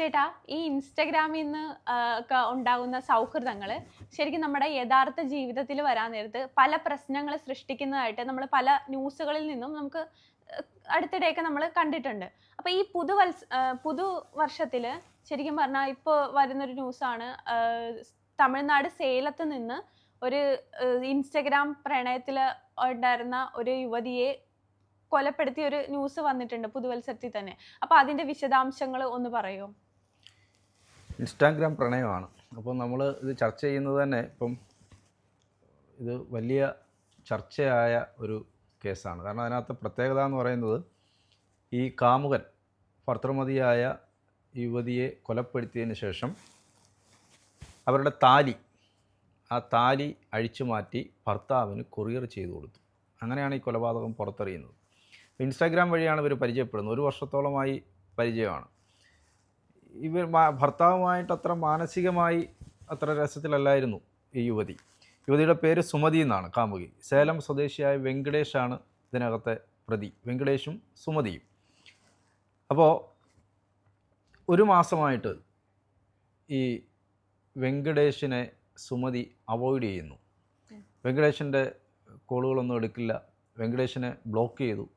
ചേട്ടാ ഈ ഇൻസ്റ്റഗ്രാമിൽ നിന്ന് ഒക്കെ ഉണ്ടാകുന്ന സൗഹൃദങ്ങൾ ശരിക്കും നമ്മുടെ യഥാർത്ഥ ജീവിതത്തിൽ വരാൻ നേരത്ത് പല പ്രശ്നങ്ങൾ സൃഷ്ടിക്കുന്നതായിട്ട് നമ്മൾ പല ന്യൂസുകളിൽ നിന്നും നമുക്ക് അടുത്തിടെയൊക്കെ നമ്മൾ കണ്ടിട്ടുണ്ട്. അപ്പോൾ ഈ പുതുവത്സ പുതു പുതുവർഷത്തിൽ ശരിക്കും പറഞ്ഞാൽ ഇപ്പോൾ വരുന്നൊരു ന്യൂസാണ് തമിഴ്നാട് സേലത്ത് നിന്ന് ഒരു ഇൻസ്റ്റഗ്രാം പ്രണയത്തിൽ ഉണ്ടായിരുന്ന ഒരു യുവതിയെ കൊലപ്പെടുത്തിയ ഒരു ന്യൂസ് വന്നിട്ടുണ്ട് പുതുവത്സരത്തിൽ തന്നെ. അപ്പോൾ അതിന്റെ വിശദാംശങ്ങൾ ഒന്ന് പറയോ? ഇൻസ്റ്റാഗ്രാം പ്രണയമാണ്. അപ്പോൾ നമ്മൾ ഇത് ചർച്ച ചെയ്യുന്നത് തന്നെ ഇപ്പം ഇത് വലിയ ചർച്ചയായ ഒരു കേസാണ്. കാരണം അതിനകത്ത് പ്രത്യേകത എന്ന് പറയുന്നത് ഈ കാമുകൻ ഭർത്തൃമതിയായ യുവതിയെ കൊലപ്പെടുത്തിയതിന് ശേഷം അവരുടെ താലി ആ താലി അഴിച്ചു മാറ്റി ഭർത്താവിന് കൊറിയർ ചെയ്തു കൊടുത്തു. അങ്ങനെയാണ് ഈ കൊലപാതകം പുറത്തറിയുന്നത്. ഇൻസ്റ്റാഗ്രാം വഴിയാണ് ഇവർ പരിചയപ്പെടുന്നത്. ഒരു വർഷത്തോളമായി പരിചയമാണ്. ഇവർ ഭർത്താവുമായിട്ട് അത്ര മാനസികമായി അത്ര രസത്തിലല്ലായിരുന്നു ഈ യുവതി. യുവതിയുടെ പേര് സുമതി എന്നാണ് കാമുകി. സേലം സ്വദേശിയായ വെങ്കടേഷാണ് ഇതിനകത്തെ പ്രതി. വെങ്കടേഷും സുമതിയും. അപ്പോൾ ഒരു മാസമായിട്ട് ഈ വെങ്കടേഷിനെ സുമതി അവോയ്ഡ് ചെയ്യുന്നു. വെങ്കടേഷിന്റെ കോളുകളൊന്നും എടുക്കില്ല. വെങ്കടേഷിനെ ബ്ലോക്ക് ചെയ്തു.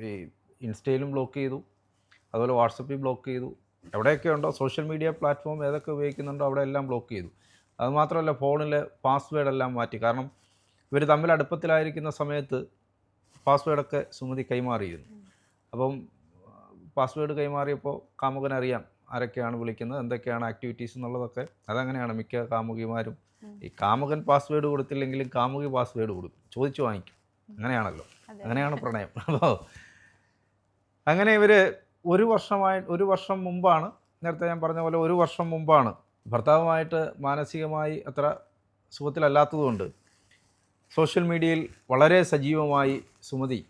ഈ ഇൻസ്റ്റയിലും ബ്ലോക്ക് ചെയ്തു. അതുപോലെ വാട്സപ്പിൽ ബ്ലോക്ക് ചെയ്തു. എവിടെയൊക്കെ ഉണ്ടോ സോഷ്യൽ മീഡിയ പ്ലാറ്റ്ഫോം ഏതൊക്കെ ഉപയോഗിക്കുന്നുണ്ടോ അവിടെ എല്ലാം ബ്ലോക്ക് ചെയ്തു. അതുമാത്രമല്ല ഫോണിലെ പാസ്വേഡ് എല്ലാം മാറ്റി. കാരണം ഇവർ തമ്മിൽ അടുപ്പത്തിലായിരിക്കുന്ന സമയത്ത് പാസ്വേഡൊക്കെ സുമതി കൈമാറിയിരുന്നു. അപ്പം പാസ്വേഡ് കൈമാറിയപ്പോൾ കാമുകനറിയാം ആരൊക്കെയാണ് വിളിക്കുന്നത് എന്തൊക്കെയാണ് ആക്ടിവിറ്റീസ് എന്നുള്ളതൊക്കെ. അതങ്ങനെയാണ് മിക്ക കാമുകിമാരും. ഈ കാമുകൻ പാസ്വേഡ് കൊടുത്തില്ലെങ്കിലും കാമുകി പാസ്വേഡ് കൊടുക്കും. ചോദിച്ചു വാങ്ങിക്കും. അങ്ങനെയാണല്ലോ. അങ്ങനെയാണ് പ്രണയം. അപ്പോൾ അങ്ങനെ ഇവർ ഒരു വർഷമായി ഒരു വർഷം മുമ്പാണ് നേരത്തെ ഞാൻ പറഞ്ഞ പോലെ ഒരു വർഷം മുമ്പാണ് ഭർത്താവുമായിട്ട് മാനസികമായി അത്ര സുഖത്തിലല്ലാത്തതുകൊണ്ട് സോഷ്യൽ മീഡിയയിൽ വളരെ സജീവമായി സുമതി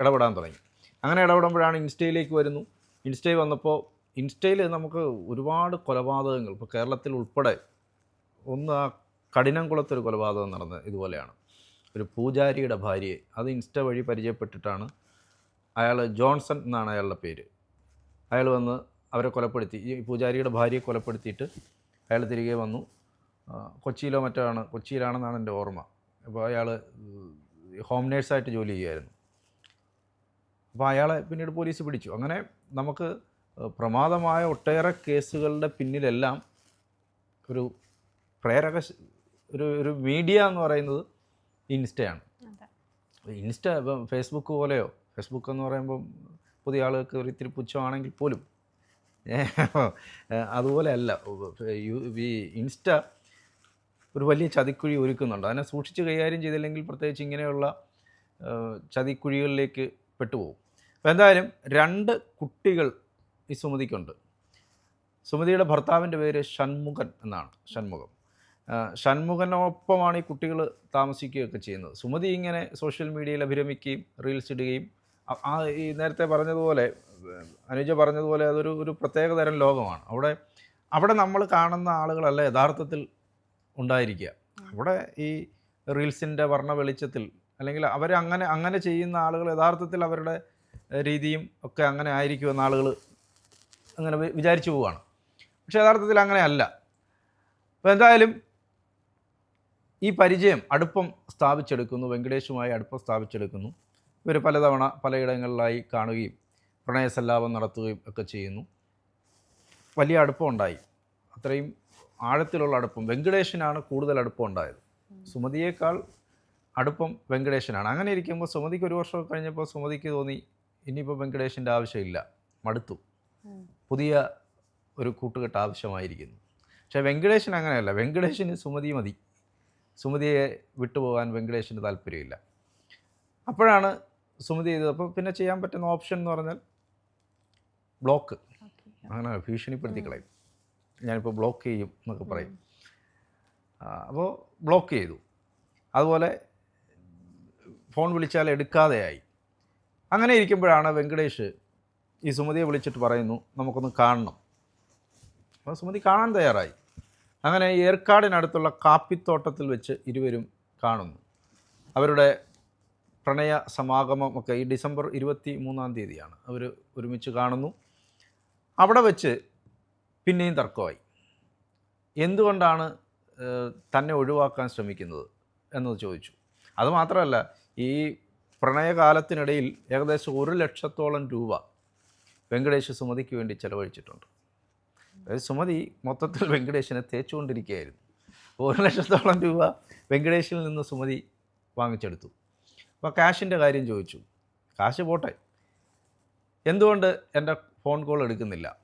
ഇടപെടാൻ തുടങ്ങി. അങ്ങനെ ഇടപെടുമ്പോഴാണ് ഇൻസ്റ്റയിലേക്ക് വരുന്നു. ഇൻസ്റ്റയിൽ വന്നപ്പോൾ ഇൻസ്റ്റയിൽ നമുക്ക് ഒരുപാട് കൊലപാതകങ്ങൾ ഇപ്പോൾ കേരളത്തിൽ ഉൾപ്പെടെ ഒന്ന് ആ കഠിനംകുളത്തൊരു കൊലപാതകം നടന്നത് ഇതുപോലെയാണ്. ഒരു പൂജാരിയുടെ ഭാര്യയെ അത് ഇൻസ്റ്റ വഴി പരിചയപ്പെട്ടിട്ടാണ് അയാൾ ജോൺസൺ എന്നാണ് അയാളുടെ പേര്. അയാൾ വന്ന് അവരെ കൊലപ്പെടുത്തി. ഈ പൂജാരിയുടെ ഭാര്യയെ കൊലപ്പെടുത്തിയിട്ട് അയാൾ തിരികെ വന്നു. കൊച്ചിയിലോ മറ്റോ ആണ്. കൊച്ചിയിലാണെന്നാണ് എന്റെ ഓർമ്മ. അപ്പോൾ അയാൾ ഹോം നേഴ്സായിട്ട് ജോലി ചെയ്യുമായിരുന്നു അപ്പോൾ അയാളെ പിന്നീട് പോലീസ് പിടിച്ചു. അങ്ങനെ നമുക്ക് പ്രമാദമായ ഒട്ടേറെ കേസുകളുടെ പിന്നിലെല്ലാം ഒരു പ്രേരക ഒരു ഒരു മീഡിയ എന്ന് പറയുന്നത് ഇൻസ്റ്റയാണ്. ഇൻസ്റ്റ ഇപ്പം ഫേസ്ബുക്ക് പോലെയോ ഫേസ്ബുക്ക് എന്ന് പറയുമ്പം പുതിയ ആളുകൾക്ക് ഒരു ഇത്തിരി പുച്ഛമാണെങ്കിൽ പോലും. അതുപോലെ അല്ല ഈ ഇൻസ്റ്റ ഒരു വലിയ ചതിക്കുഴി ഒരുക്കുന്നുണ്ട്. അതിനെ സൂക്ഷിച്ച് കൈകാര്യം ചെയ്തില്ലെങ്കിൽ പ്രത്യേകിച്ച് ഇങ്ങനെയുള്ള ചതിക്കുഴികളിലേക്ക് പെട്ടുപോകും. അപ്പോൾ എന്തായാലും രണ്ട് കുട്ടികൾ ഈ സുമതിക്കുണ്ട്. സുമതിയുടെ ഭർത്താവിന്റെ പേര് ഷൺമുഖൻ എന്നാണ് ഷൺമുഖം. ഷൺമുഖനൊപ്പമാണ് ഈ കുട്ടികൾ താമസിക്കുകയൊക്കെ ചെയ്യുന്നത്. സുമതി ഇങ്ങനെ സോഷ്യൽ മീഡിയയിൽ അഭിരമിക്കുകയും റീൽസ് ഇടുകയും ആ- ഈ നേരത്തെ പറഞ്ഞതുപോലെ അനുജ പറഞ്ഞതുപോലെ അതൊരു ഒരു പ്രത്യേക തരം ലോകമാണ്. അവിടെ അവിടെ നമ്മൾ കാണുന്ന ആളുകളല്ല യഥാർത്ഥത്തിൽ ഉണ്ടായിരിക്കുക. അവിടെ ഈ റീൽസിന്റെ വർണ വെളിച്ചത്തിൽ അല്ലെങ്കിൽ അവർ അങ്ങനെ അങ്ങനെ ചെയ്യുന്ന ആളുകൾ യഥാർത്ഥത്തിൽ അവരുടെ രീതിയും ഒക്കെ അങ്ങനെ ആയിരിക്കുമെന്ന് ആളുകൾ അങ്ങനെ വിചാരിച്ചു പോവുകയാണ് പക്ഷേ യഥാർത്ഥത്തിൽ അങ്ങനെയല്ല അപ്പോൾ എന്തായാലും ഈ പരിചയം അടുപ്പം സ്ഥാപിച്ചെടുക്കുന്നു വെങ്കടേഷുമായി അടുപ്പം സ്ഥാപിച്ചെടുക്കുന്നു. ഇവർ പലതവണ പലയിടങ്ങളിലായി കാണുകയും പ്രണയസല്ലാപം നടത്തുകയും ഒക്കെ ചെയ്യുന്നു. വലിയ അടുപ്പം ഉണ്ടായി അത്രയും ആഴത്തിലുള്ള അടുപ്പം. വെങ്കടേഷനാണ് കൂടുതൽ അടുപ്പം ഉണ്ടായത് സുമതിയേക്കാൾ അടുപ്പം വെങ്കടേഷനാണ് അങ്ങനെ ഇരിക്കുമ്പോൾ സുമതിക്ക് ഒരു വർഷം കഴിഞ്ഞപ്പോൾ സുമതിക്ക് തോന്നി ഇനിയിപ്പോൾ വെങ്കടേഷിന്റെ ആവശ്യമില്ല. മടുത്തു. പുതിയ ഒരു കൂട്ടുകെട്ട് ആവശ്യമായിരിക്കുന്നു. പക്ഷേ വെങ്കടേശൻ അങ്ങനെയല്ല. വെങ്കടേഷിന് സുമതി മതി. സുമതിയെ വിട്ടുപോകാൻ വെങ്കടേഷിന് താല്പര്യമില്ല. അപ്പോഴാണ് സുമതി ചെയ്തത്. അപ്പോൾ പിന്നെ ചെയ്യാൻ പറ്റുന്ന ഓപ്ഷൻ എന്ന് പറഞ്ഞാൽ ബ്ലോക്ക്. അങ്ങനെ ഭീഷണിപ്പെടുത്തി കളയും. ഞാനിപ്പോൾ ബ്ലോക്ക് ചെയ്യും എന്നൊക്കെ പറയും. അപ്പോൾ ബ്ലോക്ക് ചെയ്തു. അതുപോലെ ഫോൺ വിളിച്ചാൽ എടുക്കാതെയായി. അങ്ങനെ ഇരിക്കുമ്പോഴാണ് വെങ്കടേഷ് ഈ സുമതിയെ വിളിച്ചിട്ട് പറയുന്നു നമുക്കൊന്ന് കാണണം. അപ്പോൾ സുമതി കാണാൻ തയ്യാറായി. അങ്ങനെ ഏർക്കാടിനടുത്തുള്ള കാപ്പിത്തോട്ടത്തിൽ വെച്ച് ഇരുവരും കാണുന്നു. അവരുടെ പ്രണയ സമാഗമം ഒക്കെ ഈ ഡിസംബർ ഇരുപത്തി മൂന്നാം തീയതിയാണ്. അവർ ഒരുമിച്ച് കാണുന്നു. അവിടെ വെച്ച് പിന്നെയും തർക്കമായി. എന്തുകൊണ്ടാണ് തന്നെ ഒഴിവാക്കാൻ ശ്രമിക്കുന്നത് എന്നത് ചോദിച്ചു. അതുമാത്രമല്ല ഈ പ്രണയകാലത്തിനിടയിൽ ഏകദേശം ഒരു ലക്ഷത്തോളം രൂപ വെങ്കടേഷ് സുമതിക്ക് വേണ്ടി ചെലവഴിച്ചിട്ടുണ്ട്. അതായത് സുമതി മൊത്തത്തിൽ വെങ്കടേഷിനെ തേച്ചുകൊണ്ടിരിക്കുകയായിരുന്നു. ഒരു ലക്ഷത്തോളം രൂപ വെങ്കടേഷിൽ നിന്ന് സുമതി വാങ്ങിച്ചെടുത്തു. അപ്പോൾ കാഷിന്റെ കാര്യം ചോദിച്ചു. കാശ് പോട്ടെ. എന്തുകൊണ്ട് എന്റെ ഫോൺ കോൾ എടുക്കുന്നില്ല?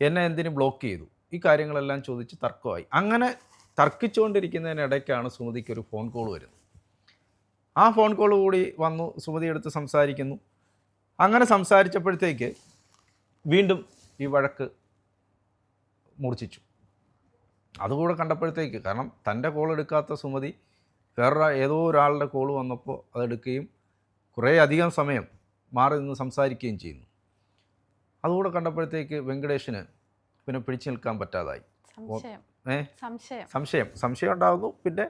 എന്നെ എന്തിനു ബ്ലോക്ക് ചെയ്തു? ഈ കാര്യങ്ങളെല്ലാം ചോദിച്ച് തർക്കമായി. അങ്ങനെ തർക്കിച്ചുകൊണ്ടിരിക്കുന്നതിനിടയ്ക്കാണ് സുമതിക്ക് ഒരു ഫോൺ കോൾ വരുന്നത്. ആ ഫോൺ കോൾ കൂടി വന്നു സുമതി എടുത്ത് സംസാരിക്കുന്നു. അങ്ങനെ സംസാരിച്ചപ്പോഴത്തേക്ക് വീണ്ടും ഈ വഴക്ക് മൂർച്ഛിച്ചു. അതുകൂടെ കണ്ടപ്പോഴത്തേക്ക് കാരണം തന്റെ കോൾ എടുക്കാത്ത സുമതി വേറൊരു ഏതോ ഒരാളുടെ കോൾ വന്നപ്പോൾ അതെടുക്കുകയും കുറേ അധികം സമയം മാറി നിന്ന് സംസാരിക്കുകയും ചെയ്യുന്നു. അതുകൂടെ കണ്ടപ്പോഴത്തേക്ക് വെങ്കടേഷിന് പിന്നെ പിടിച്ചു നിൽക്കാൻ പറ്റാതായി. സംശയം. ഏ? സംശയം. സംശയം. സംശയം ഉണ്ടാകുന്നു പിന്നെ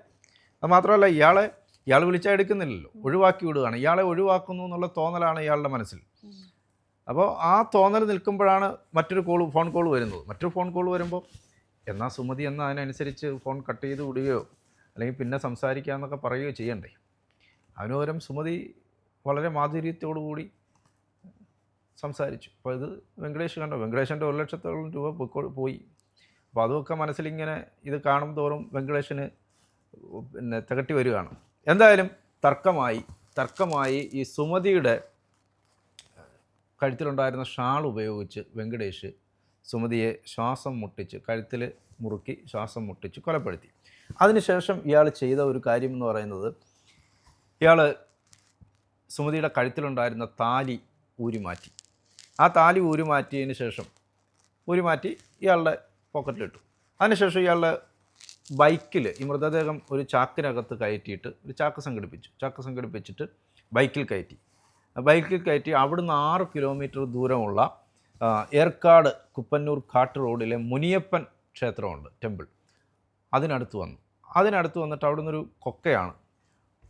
അത് മാത്രമല്ല ഇയാളെ ഇയാൾ വിളിച്ചാൽ എടുക്കുന്നില്ലല്ലോ. ഒഴിവാക്കി വിടുകയാണ്. ഇയാളെ ഒഴിവാക്കുന്നു എന്നുള്ള തോന്നലാണ് ഇയാളുടെ മനസ്സിൽ. അപ്പോൾ ആ തോന്നൽ നിൽക്കുമ്പോഴാണ് മറ്റൊരു കോൾ ഫോൺ കോൾ വരുന്നത്. മറ്റൊരു ഫോൺ കോൾ വരുമ്പോൾ എന്നാൽ സുമതി എന്നാൽ അതിനനുസരിച്ച് ഫോൺ കട്ട് ചെയ്ത് വിടുകയോ അല്ലെങ്കിൽ പിന്നെ സംസാരിക്കാമെന്നൊക്കെ പറയുകയോ ചെയ്യണ്ടേ? അതിന് പകരം സുമതി വളരെ മാധുര്യത്തോടുകൂടി സംസാരിച്ചു. അപ്പോൾ ഇത് വെങ്കടേഷ് കണ്ടോ? വെങ്കടേഷിന്റെ ഒരു ലക്ഷത്തോളം രൂപ പോയി. അപ്പോൾ അതുമൊക്കെ മനസ്സിലിങ്ങനെ ഇത് കാണും തോറും വെങ്കടേഷിന് പിന്നെ തികട്ടി വരികയാണ്. എന്തായാലും തർക്കമായി തർക്കമായി ഈ സുമതിയുടെ കഴുത്തിലുണ്ടായിരുന്ന ഷാൾ ഉപയോഗിച്ച് വെങ്കടേഷ് സുമതിയെ ശ്വാസം മുട്ടിച്ച് കഴുത്തിൽ മുറുക്കി ശ്വാസം മുട്ടിച്ച് കൊലപ്പെടുത്തി. അതിനുശേഷം ഇയാൾ ചെയ്ത ഒരു കാര്യം എന്ന് പറയുന്നത് ഇയാൾ സുമതിയുടെ കഴുത്തിലുണ്ടായിരുന്ന താലി ഊരിമാറ്റി. ആ താലി ഊരിമാറ്റിയതിന് ശേഷം ഊരിമാറ്റി ഇയാളുടെ പോക്കറ്റിലിട്ടു. അതിനുശേഷം ഇയാളുടെ ബൈക്കിൽ ഈ മൃതദേഹം ഒരു ചാക്കിനകത്ത് കയറ്റിയിട്ട് ഒരു ചാക്ക് സംഘടിപ്പിച്ചു. ചാക്ക് സംഘടിപ്പിച്ചിട്ട് ബൈക്കിൽ കയറ്റി. ബൈക്കിൽ കയറ്റി അവിടുന്ന് ആറ് കിലോമീറ്റർ ദൂരമുള്ള ഏർക്കാട് കുപ്പന്നൂർ കാട്ട് റോഡിലെ മുനിയപ്പൻ ക്ഷേത്രമുണ്ട് ടെമ്പിൾ. അതിനടുത്ത് വന്നു. അതിനടുത്ത് വന്നിട്ട് അവിടെ നിന്നൊരു കൊക്കയാണ്.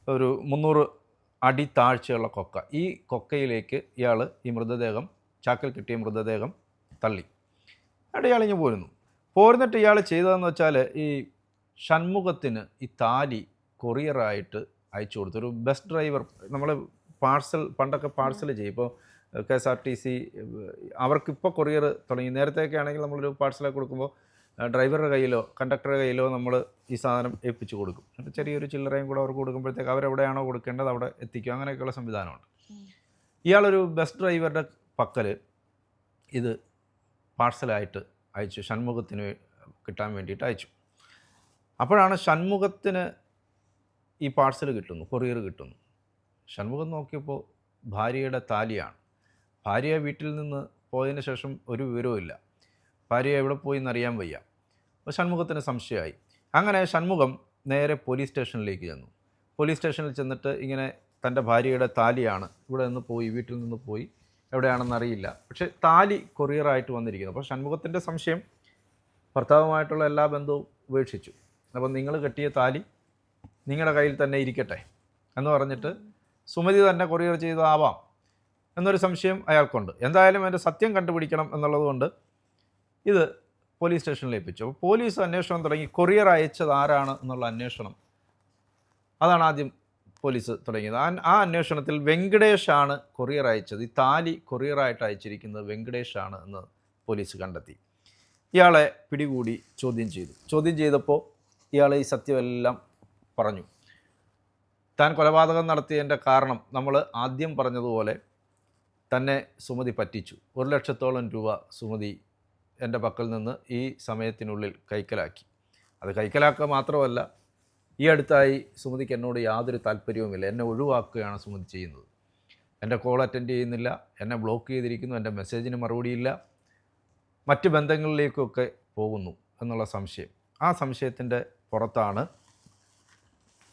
ഒരു മുന്നൂറ് അടി താഴ്ചയുള്ള കൊക്ക. ഈ കൊക്കയിലേക്ക് ഇയാൾ ഈ മൃതദേഹം ചാക്കിൽ കിട്ടിയ മൃതദേഹം തള്ളി. അവിടെ ഇയാൾ ഇങ്ങ് പോരുന്നു. പോരുന്നിട്ട് ഇയാൾ ചെയ്തതെന്ന് വെച്ചാൽ ഈ ഷൺമുഖത്തിന് ഈ താലി കൊറിയറായിട്ട് അയച്ചു കൊടുത്തു. ഒരു ബസ് ഡ്രൈവർ നമ്മൾ പാഴ്സൽ പണ്ടൊക്കെ പാഴ്സൽ ചെയ്യും. ഇപ്പോൾ K S R T C അവർക്കിപ്പോൾ കൊറിയർ തുടങ്ങി. നേരത്തെയൊക്കെ ആണെങ്കിൽ നമ്മളൊരു പാഴ്സലൊക്കെ കൊടുക്കുമ്പോൾ ഡ്രൈവറുടെ കയ്യിലോ കണ്ടക്ടറുടെ കയ്യിലോ നമ്മൾ ഈ സാധനം ഏൽപ്പിച്ച് കൊടുക്കും. എന്നിട്ട് ചെറിയൊരു ചില്ലറയും കൂടെ അവർക്ക് കൊടുക്കുമ്പോഴത്തേക്ക് അവരെവിടെയാണോ കൊടുക്കേണ്ടത് അവിടെ എത്തിക്കും. അങ്ങനെയൊക്കെയുള്ള സംവിധാനമുണ്ട്. ഇയാളൊരു ബസ് ഡ്രൈവറുടെ പക്കൽ ഇത് പാഴ്സലായിട്ട് അയച്ചു ഷൺമുഖത്തിന് കിട്ടാൻ വേണ്ടിയിട്ട് അയച്ചു. അപ്പോഴാണ് ഷൺമുഖത്തിന് ഈ പാഴ്സൽ കിട്ടുന്നു കൊറിയർ കിട്ടുന്നു. ഷൺമുഖം നോക്കിയപ്പോൾ ഭാര്യയുടെ താലിയാണ്. ഭാര്യ വീട്ടിൽ നിന്ന് പോയതിന് ശേഷം ഒരു വിവരവും ഇല്ല ഭാര്യ എവിടെ പോയി എന്നറിയാൻ വയ്യ. അപ്പോൾ ഷൺമുഖത്തിന് സംശയമായി. അങ്ങനെ ഷൺമുഖം നേരെ പോലീസ് സ്റ്റേഷനിലേക്ക് ചെന്നു. പോലീസ് സ്റ്റേഷനിൽ ചെന്നിട്ട് ഇങ്ങനെ തന്റെ ഭാര്യയുടെ താലിയാണ് ഇവിടെ നിന്ന് പോയി വീട്ടിൽ നിന്ന് പോയി എവിടെയാണെന്ന് അറിയില്ല. പക്ഷേ താലി കൊറിയറായിട്ട് വന്നിരിക്കുന്നു. അപ്പോൾ ഷൺമുഖത്തിന്റെ സംശയം ഭർത്താവുമായിട്ടുള്ള എല്ലാ ബന്ധവും ഉപേക്ഷിച്ചു. അപ്പം നിങ്ങൾ കെട്ടിയ താലി നിങ്ങളുടെ കയ്യിൽ തന്നെ ഇരിക്കട്ടെ എന്ന് പറഞ്ഞിട്ട് സുമതി തന്നെ കൊറിയർ ചെയ്തതാവാം എന്നൊരു സംശയം അയാൾക്കുണ്ട്. എന്തായാലും അതിന്റെ സത്യം കണ്ടുപിടിക്കണം എന്നുള്ളതുകൊണ്ട് ഇത് പോലീസ് സ്റ്റേഷനിൽ ഏൽപ്പിച്ചു. അപ്പോൾ പോലീസ് അന്വേഷണം തുടങ്ങി. കൊറിയർ അയച്ചത് ആരാണ് എന്നുള്ള അന്വേഷണം. അതാണ് ആദ്യം പോലീസ് തുടങ്ങിയത്. ആ ആ അന്വേഷണത്തിൽ വെങ്കടേഷാണ് കൊറിയർ അയച്ചത്. ഈ താലി കൊറിയറായിട്ട് അയച്ചിരിക്കുന്നത് വെങ്കടേഷാണ് എന്ന് പോലീസ് കണ്ടെത്തി. ഇയാളെ പിടികൂടി ചോദ്യം ചെയ്തു. ചോദ്യം ചെയ്തപ്പോൾ ഇയാൾ ഈ സത്യമെല്ലാം പറഞ്ഞു. താൻ കൊലപാതകം നടത്തിയതിന്റെ കാരണം നമ്മൾ ആദ്യം പറഞ്ഞതുപോലെ തന്നെ സുമതി പറ്റിച്ചു. ഒരു ലക്ഷത്തോളം രൂപ സുമതി എന്റെ പക്കൽ നിന്ന് ഈ സമയത്തിനുള്ളിൽ കൈക്കലാക്കി. അത് കൈക്കലാക്കുക മാത്രമല്ല ഈ അടുത്തായി സുമതിക്ക് എന്നോട് യാതൊരു താല്പര്യവുമില്ല. എന്നെ ഒഴിവാക്കുകയാണ് സുമതി ചെയ്യുന്നത്. എന്റെ കോൾ അറ്റൻഡ് ചെയ്യുന്നില്ല. എന്നെ ബ്ലോക്ക് ചെയ്തിരിക്കുന്നു. എന്റെ മെസ്സേജിന് മറുപടിയില്ല. മറ്റ് ബന്ധങ്ങളിലേക്കൊക്കെ പോകുന്നു എന്നുള്ള സംശയം. ആ സംശയത്തിന്റെ പുറത്താണ്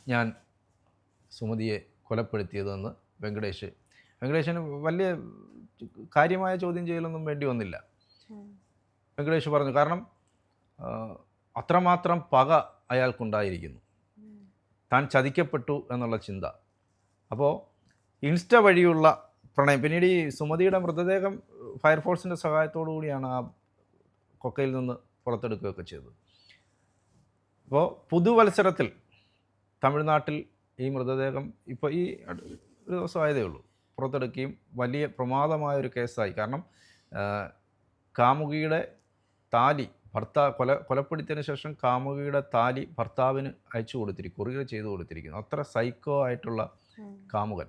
ഞാൻ സുമതിയെ കൊലപ്പെടുത്തിയതെന്ന് വെങ്കടേഷ്. വെങ്കടേഷിന് വലിയ കാര്യമായ ചോദ്യം ചെയ്യലൊന്നും വേണ്ടി വന്നില്ല. വെങ്കടേഷ് പറഞ്ഞു കാരണം അത്രമാത്രം പക അയാൾക്കുണ്ടായിരിക്കുന്നു. താൻ ചതിക്കപ്പെട്ടു എന്നുള്ള ചിന്ത. അപ്പോൾ ഇൻസ്റ്റ വഴിയുള്ള പ്രണയം പിന്നീട് ഈ സുമതിയുടെ മൃതദേഹം ഫയർഫോഴ്സിന്റെ സഹായത്തോടു കൂടിയാണ് ആ കൊക്കയിൽ നിന്ന് പുറത്തെടുക്കുകയൊക്കെ ചെയ്തത്. അപ്പോൾ പുതുവത്സരത്തിൽ തമിഴ്നാട്ടിൽ ഈ മൃതദേഹം ഇപ്പോൾ ഈ ഒരു ദിവസമായതേ ഉള്ളൂ. പുറത്തെടുക്കുകയും വലിയ പ്രമാദമായ ഒരു കേസായി. കാരണം കാമുകിയുടെ താലി ഭർത്താവ് കൊല കൊലപ്പെടുത്തിയതിന് ശേഷം കാമുകിയുടെ താലി ഭർത്താവിന് അയച്ചു കൊടുത്തിരിക്കും കൊറിയർ ചെയ്തു കൊടുത്തിരിക്കുന്നു. അത്ര സൈക്കോ ആയിട്ടുള്ള കാമുകൻ.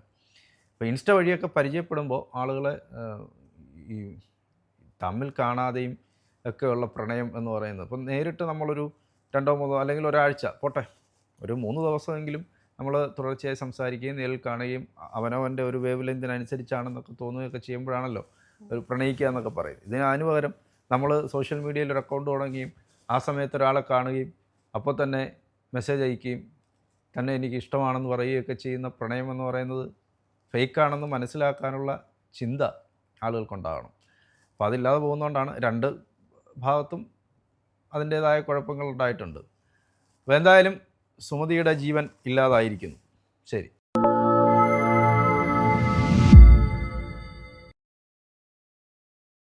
ഇപ്പോൾ ഇൻസ്റ്റ വഴിയൊക്കെ പരിചയപ്പെടുമ്പോൾ ആളുകളെ ഈ തമ്മിൽ കാണാതെയും ഒക്കെയുള്ള പ്രണയം എന്ന് പറയുന്നത്. ഇപ്പം നേരിട്ട് നമ്മളൊരു രണ്ടോ മൂന്നോ അല്ലെങ്കിൽ ഒരാഴ്ച പോട്ടെ ഒരു മൂന്ന് ദിവസമെങ്കിലും നമ്മൾ തുടർച്ചയായി സംസാരിക്കുകയും നേരിൽ കാണുകയും അവനവന്റെ ഒരു വേവ് ലെങ്തിനനുസരിച്ചാണെന്നൊക്കെ തോന്നുകയൊക്കെ ചെയ്യുമ്പോഴാണല്ലോ ഒരു പ്രണയിക്കുക എന്നൊക്കെ പറയും ഇതിന് അതിന് പകരം നമ്മൾ സോഷ്യൽ മീഡിയയിൽ ഒരു അക്കൗണ്ട് തുടങ്ങുകയും ആ സമയത്ത് ഒരാളെ കാണുകയും അപ്പോൾ തന്നെ മെസ്സേജ് അയക്കുകയും തന്നെ എനിക്ക് ഇഷ്ടമാണെന്ന് പറയുകയൊക്കെ ചെയ്യുന്ന പ്രണയം എന്ന് പറയുന്നത് ഫേക്കാണെന്ന് മനസ്സിലാക്കാനുള്ള ചിന്ത ആളുകൾക്കുണ്ടാകണം. അപ്പോൾ അതില്ലാതെ പോകുന്നതുകൊണ്ടാണ് രണ്ട് ഭാഗത്തും അതിന്റേതായ കുഴപ്പങ്ങൾ ഉണ്ടായിട്ടുണ്ട്. അപ്പോൾ എന്തായാലും സുമതിയുടെ ജീവൻ ഇല്ലാതായിരിക്കുന്നു. ശരി.